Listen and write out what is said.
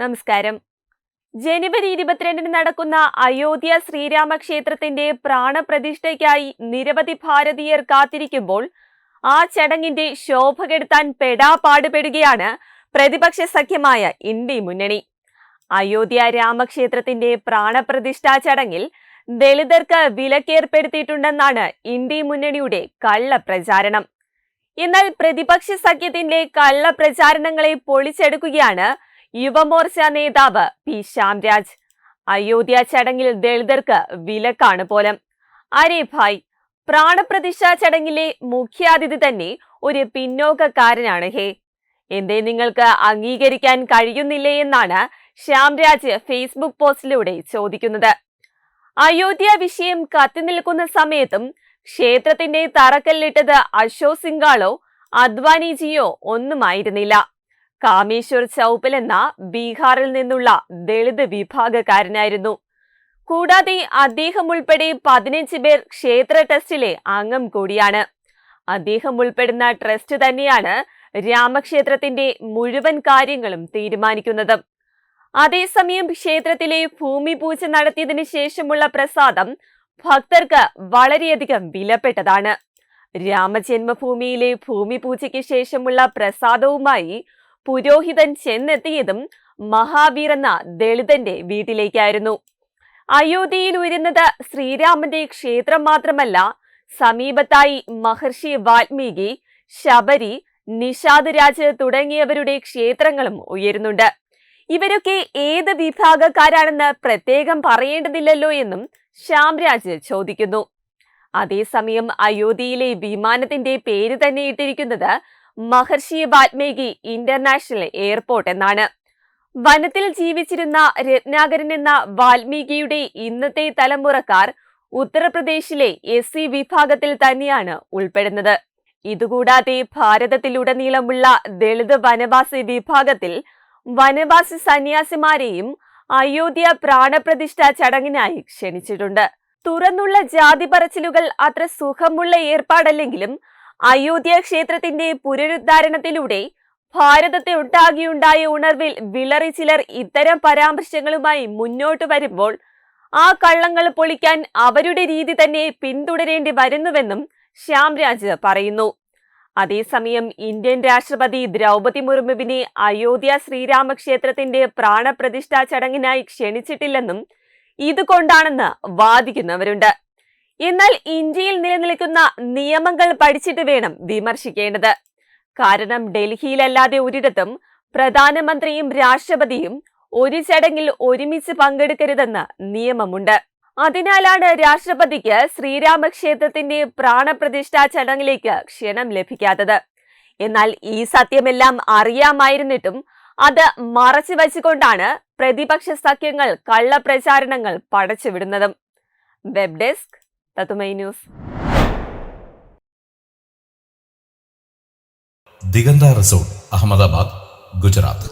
നമസ്കാരം. ജനുവരി ഇരുപത്തിരണ്ടിന് നടക്കുന്ന അയോധ്യ ശ്രീരാമക്ഷേത്രത്തിന്റെ പ്രാണപ്രതിഷ്ഠയ്ക്കായി നിരവധി ഭാരതീയർ കാത്തിരിക്കുമ്പോൾ ആ ചടങ്ങിന്റെ ശോഭ കെടുത്താൻ പെടാപാടുപെടുകയാണ് പ്രതിപക്ഷ സഖ്യമായ ഇന്ത്യ മുന്നണി. അയോധ്യ രാമക്ഷേത്രത്തിന്റെ പ്രാണപ്രതിഷ്ഠാ ചടങ്ങിൽ ദളിതർക്ക് വിലക്കേർപ്പെടുത്തിയിട്ടുണ്ടെന്നാണ് ഇന്ത്യ മുന്നണിയുടെ കള്ളപ്രചാരണം എന്നാൽ പ്രതിപക്ഷ സഖ്യത്തിന്റെ കള്ളപ്രചാരണങ്ങളെ പൊളിച്ചെടുക്കുകയാണ് യുവമോർച്ച നേതാവ് പി ശ്യാംരാജ്. അയോധ്യ ചടങ്ങിൽ ദളിതർക്ക് വിലക്കാണ് പോലും. അരേഭായ് ഭായ് പ്രാണപ്രതിഷ്ഠാ ചടങ്ങിലെ മുഖ്യാതിഥി തന്നെ ഒരു പിന്നോക്കക്കാരനാണ് ഹേ. എന്തേ നിങ്ങൾക്ക് അംഗീകരിക്കാൻ കഴിയുന്നില്ലേ എന്നാണ് ശ്യാംരാജ് ഫേസ്ബുക്ക് പോസ്റ്റിലൂടെ ചോദിക്കുന്നത്. അയോധ്യ വിഷയം കത്തിനിൽക്കുന്ന സമയത്തും ക്ഷേത്രത്തിന്റെ തറക്കല്ലിട്ടത് അശോക് സിംഗാളോ അദ്വാനിജിയോ ഒന്നുമായിരുന്നില്ല. കാമേശ്വർ ചൗപ്പൽ എന്ന ബീഹാറിൽ നിന്നുള്ള ദളിത് വിഭാഗക്കാരനായിരുന്നു. കൂടാതെ അദ്ദേഹം ഉൾപ്പെടെ പതിനഞ്ച് പേർ ക്ഷേത്ര ട്രസ്റ്റിലെ അംഗം കൂടിയാണ്. അദ്ദേഹം ഉൾപ്പെടുന്ന ട്രസ്റ്റ് തന്നെയാണ് രാമക്ഷേത്രത്തിന്റെ മുഴുവൻ കാര്യങ്ങളും തീരുമാനിക്കുന്നത്. അതേസമയം ക്ഷേത്രത്തിലെ ഭൂമി പൂജ നടത്തിയതിനു ശേഷമുള്ള പ്രസാദം ഭക്തർക്ക് വളരെയധികം വിലപ്പെട്ടതാണ്. രാമജന്മഭൂമിയിലെ ഭൂമി പൂജയ്ക്ക് ശേഷമുള്ള പ്രസാദവുമായി പുരോഹിതൻ ചെന്നെത്തിയതും മഹാവീർ എന്ന ദളിതന്റെ വീട്ടിലേക്കായിരുന്നു. അയോധ്യയിൽ ഉയരുന്നത് ശ്രീരാമന്റെ ക്ഷേത്രം മാത്രമല്ല സമീപത്തായി മഹർഷി വാൽമീകി ശബരി നിഷാദ് രാജ് തുടങ്ങിയവരുടെ ക്ഷേത്രങ്ങളും ഉയരുന്നുണ്ട്. ഇവരൊക്കെ ഏത് വിഭാഗക്കാരാണെന്ന് പ്രത്യേകം പറയേണ്ടതില്ലല്ലോ എന്നും ശ്യാംരാജ് ചോദിക്കുന്നു. അതേസമയം അയോധ്യയിലെ വിമാനത്തിന്റെ പേര് തന്നെ ഇട്ടിരിക്കുന്നത് മഹർഷി വാൽമീകി ഇന്റർനാഷണൽ എയർപോർട്ട് എന്നാണ്. വനത്തിൽ ജീവിച്ചിരുന്ന രത്നാകരൻ എന്ന വാൽമീകിയുടെ ഇന്നത്തെ തലമുറക്കാർ ഉത്തർപ്രദേശിലെ എസ് സി വിഭാഗത്തിൽ തന്നെയാണ് ഉൾപ്പെടുന്നത്. ഇതുകൂടാതെ ഭാരതത്തിലുടനീളമുള്ള ദളിത് വനവാസി വിഭാഗത്തിൽ വനവാസി സന്യാസിമാരെയും അയോധ്യ പ്രാണപ്രതിഷ്ഠ ചടങ്ങിനായി ക്ഷണിച്ചിട്ടുണ്ട്. തുറന്നുള്ള ജാതി പറച്ചിലുകൾ അത്ര സുഖമുള്ള ഏർപ്പാടല്ലെങ്കിലും അയോധ്യ ക്ഷേത്രത്തിന്റെ പുനരുദ്ധാരണത്തിലൂടെ ഭാരതത്തെ ഉണ്ടാകിയുണ്ടായ ഉണർവിൽ വിളറി ചിലർ ഇത്തരം പരാമർശങ്ങളുമായി മുന്നോട്ട് വരുമ്പോൾ ആ കള്ളങ്ങൾ പൊളിക്കാൻ അവരുടെ രീതി തന്നെ പിന്തുടരേണ്ടി വരുന്നുവെന്നും ശ്യാംരാജ് പറയുന്നു. അതേസമയം ഇന്ത്യൻ രാഷ്ട്രപതി ദ്രൗപതി മുർമുവിനെ അയോധ്യ ശ്രീരാമക്ഷേത്രത്തിന്റെ പ്രാണപ്രതിഷ്ഠാ ചടങ്ങിനായി ക്ഷണിച്ചിട്ടില്ലെന്നും ഇതുകൊണ്ടാണെന്ന് വാദിക്കുന്നവരുണ്ട്. എന്നാൽ ഇന്ത്യയിൽ നിലനിൽക്കുന്ന നിയമങ്ങൾ പഠിച്ചിട്ട് വേണം വിമർശിക്കേണ്ടത്. കാരണം ഡൽഹിയിലല്ലാതെ ഒരിടത്തും പ്രധാനമന്ത്രിയും രാഷ്ട്രപതിയും ഒരു ചടങ്ങിൽ ഒരുമിച്ച് പങ്കെടുക്കരുതെന്ന് നിയമമുണ്ട്. അതിനാലാണ് രാഷ്ട്രപതിക്ക് ശ്രീരാമക്ഷേത്രത്തിന്റെ പ്രാണപ്രതിഷ്ഠാ ചടങ്ങിലേക്ക് ക്ഷണം ലഭിക്കാത്തത്. എന്നാൽ ഈ സത്യമെല്ലാം അറിയാമായിരുന്നിട്ടും അത് മറച്ചു വച്ചുകൊണ്ടാണ് പ്രതിപക്ഷ സഖ്യങ്ങൾ കള്ളപ്രചാരണങ്ങൾ പടച്ചുവിടുന്നതും. വെബ് ഡെസ്ക് ततुमई न्यूस दिगंधा रिसोर्ट अहमदाबाद गुजरात